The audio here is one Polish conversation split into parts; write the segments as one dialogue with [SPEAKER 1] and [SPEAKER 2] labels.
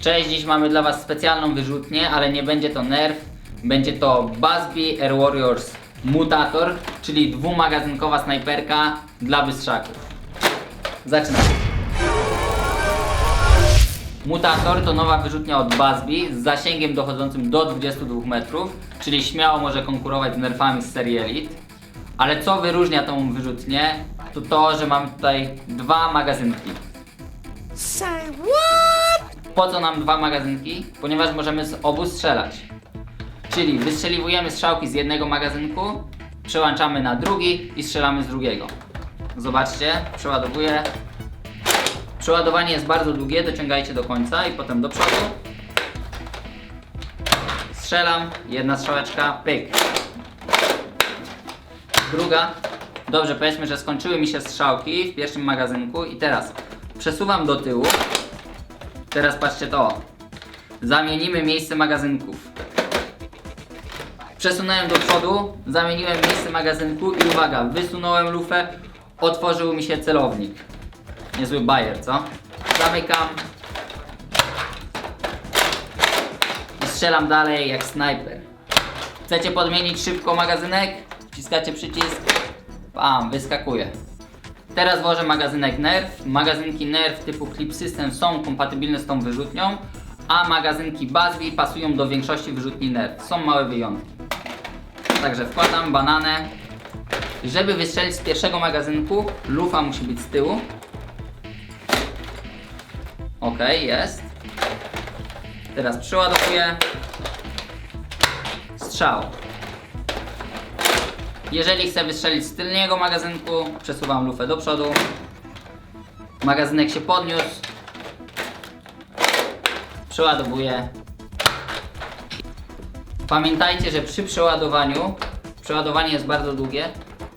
[SPEAKER 1] Cześć, dziś mamy dla Was specjalną wyrzutnię, ale nie będzie to Nerf, będzie to Busby Air Warriors Mutator, czyli dwumagazynkowa snajperka dla bystrzaków. Zaczynamy. Mutator to nowa wyrzutnia od Busby z zasięgiem dochodzącym do 22 metrów, czyli śmiało może konkurować z nerfami z serii Elite. Ale co wyróżnia tą wyrzutnię, to to, że mamy tutaj dwa magazynki.
[SPEAKER 2] Say what?
[SPEAKER 1] Po co nam dwa magazynki? Ponieważ możemy z obu strzelać. Czyli wystrzeliwujemy strzałki z jednego magazynku, przełączamy na drugi i strzelamy z drugiego. Zobaczcie, przeładowuję. Przeładowanie jest bardzo długie, dociągajcie do końca i potem do przodu. Strzelam, jedna strzałeczka, pyk. Druga. Dobrze, powiedzmy, że skończyły mi się strzałki w pierwszym magazynku i teraz przesuwam do tyłu. Teraz patrzcie to. Zamienimy miejsce magazynków. Przesunąłem do przodu, zamieniłem miejsce magazynku i uwaga, wysunąłem lufę, otworzył mi się celownik. Niezły bajer, co? Zamykam. I strzelam dalej jak snajper. Chcecie podmienić szybko magazynek? Wciskacie przycisk. Bam, wyskakuje. Teraz włożę magazynek Nerf. Magazynki Nerf typu Clip System są kompatybilne z tą wyrzutnią, a magazynki Busby pasują do większości wyrzutni Nerf. Są małe wyjątki. Także wkładam bananę. Żeby wystrzelić z pierwszego magazynku, lufa musi być z tyłu. Ok, jest. Teraz przeładowuję. Strzał. Jeżeli chcę wystrzelić z tylnego magazynku, przesuwam lufę do przodu. Magazynek się podniósł. Przeładowuję. Pamiętajcie, że przy przeładowaniu, przeładowanie jest bardzo długie,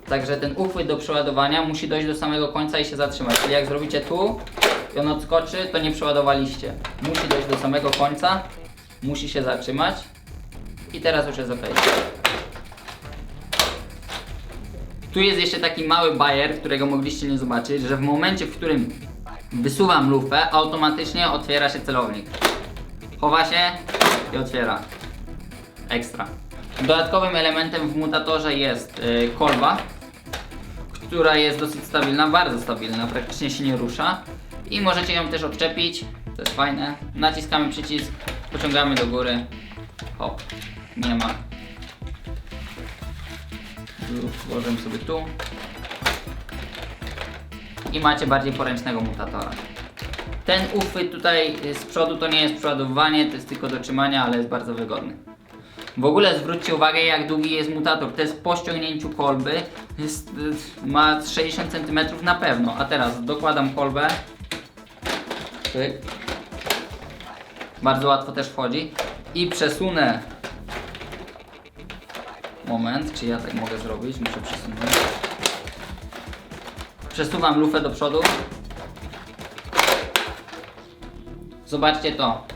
[SPEAKER 1] także ten uchwyt do przeładowania musi dojść do samego końca i się zatrzymać. Czyli jak zrobicie tu i on odskoczy, to nie przeładowaliście. Musi dojść do samego końca, musi się zatrzymać i teraz już jest ok. Tu jest jeszcze taki mały bajer, którego mogliście nie zobaczyć, że w momencie, w którym wysuwam lufę, automatycznie otwiera się celownik. Chowa się i otwiera. Ekstra. Dodatkowym elementem w mutatorze jest yy, kolba, która jest dosyć stabilna, bardzo stabilna, praktycznie się nie rusza. I możecie ją też odczepić, to jest fajne. Naciskamy przycisk, pociągamy do góry. Hop, nie ma. Włożymy sobie tu. I macie bardziej poręcznego mutatora. Ten uchwyt tutaj z przodu to nie jest przeładowywanie, to jest tylko do trzymania, ale jest bardzo wygodny. W ogóle zwróćcie uwagę jak długi jest mutator. To jest po ściągnięciu kolby. Jest, ma 60 cm na pewno. A teraz dokładam kolbę. Bardzo łatwo też wchodzi. I przesunę Moment, czy ja tak mogę zrobić? Muszę przesunąć. Przesuwam lufę do przodu. Zobaczcie to.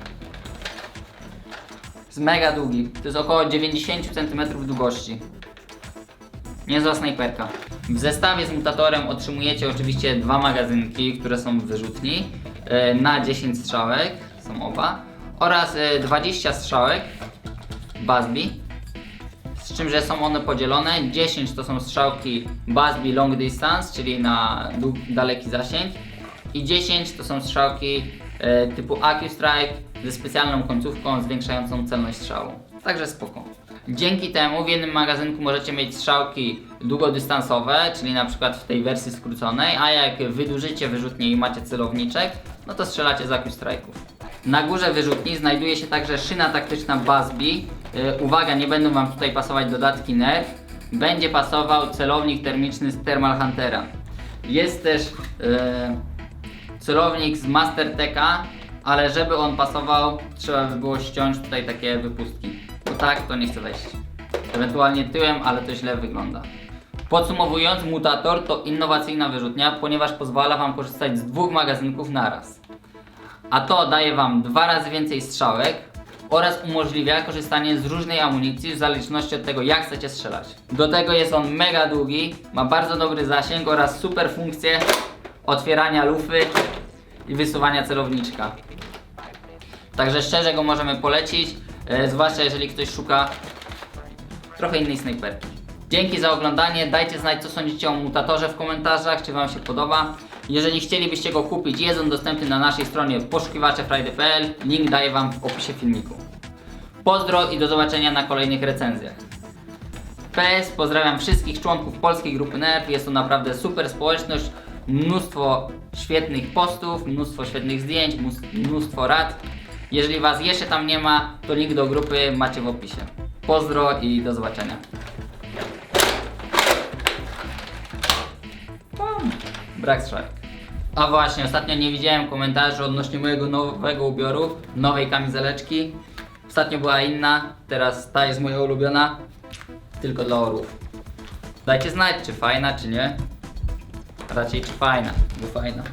[SPEAKER 1] Jest mega długi. To jest około 90 cm długości. Niezła snajperka. W zestawie z mutatorem otrzymujecie oczywiście dwa magazynki, które są w wyrzutni e, na 10 strzałek, są oba, oraz e, 20 strzałek Busby, z czym, że są one podzielone. 10 to są strzałki Busby Long Distance, czyli na daleki zasięg. I 10 to są strzałki e, typu Accu Strike ze specjalną końcówką zwiększającą celność strzału. Także spoko. Dzięki temu w jednym magazynku możecie mieć strzałki długodystansowe, czyli na przykład w tej wersji skróconej, a jak wydłużycie wyrzutnię i macie celowniczek, no to strzelacie z Accu Strike'ów. Na górze wyrzutni znajduje się także szyna taktyczna Busby. Yy, uwaga, nie będą Wam tutaj pasować dodatki Nerf. Będzie pasował celownik termiczny z Thermal Huntera. Jest też yy, celownik z Masterteka, ale żeby on pasował, trzeba by było ściąć tutaj takie wypustki. Bo tak to nie chce wejść. Ewentualnie tyłem, ale to źle wygląda. Podsumowując, mutator to innowacyjna wyrzutnia, ponieważ pozwala Wam korzystać z dwóch magazynków naraz a to daje Wam dwa razy więcej strzałek oraz umożliwia korzystanie z różnej amunicji w zależności od tego jak chcecie strzelać. Do tego jest on mega długi, ma bardzo dobry zasięg oraz super funkcję otwierania lufy i wysuwania celowniczka. Także szczerze go możemy polecić, e, zwłaszcza jeżeli ktoś szuka trochę innej snajperki. Dzięki za oglądanie, dajcie znać co sądzicie o mutatorze w komentarzach, czy wam się podoba. Jeżeli chcielibyście go kupić, jest on dostępny na naszej stronie poszukiwaczefrajdy.pl, link daję wam w opisie filmiku. Pozdro i do zobaczenia na kolejnych recenzjach. PS, pozdrawiam wszystkich członków polskiej grupy NERF, jest to naprawdę super społeczność, mnóstwo świetnych postów, mnóstwo świetnych zdjęć, mnóstwo rad. Jeżeli Was jeszcze tam nie ma, to link do grupy macie w opisie. Pozdro i do zobaczenia. Strzałek. A właśnie, ostatnio nie widziałem komentarzy odnośnie mojego nowego ubioru, nowej kamizeleczki. Ostatnio była inna, teraz ta jest moja ulubiona, tylko dla orłów. Dajcie znać, czy fajna, czy nie. Raczej czy fajna, bo fajna.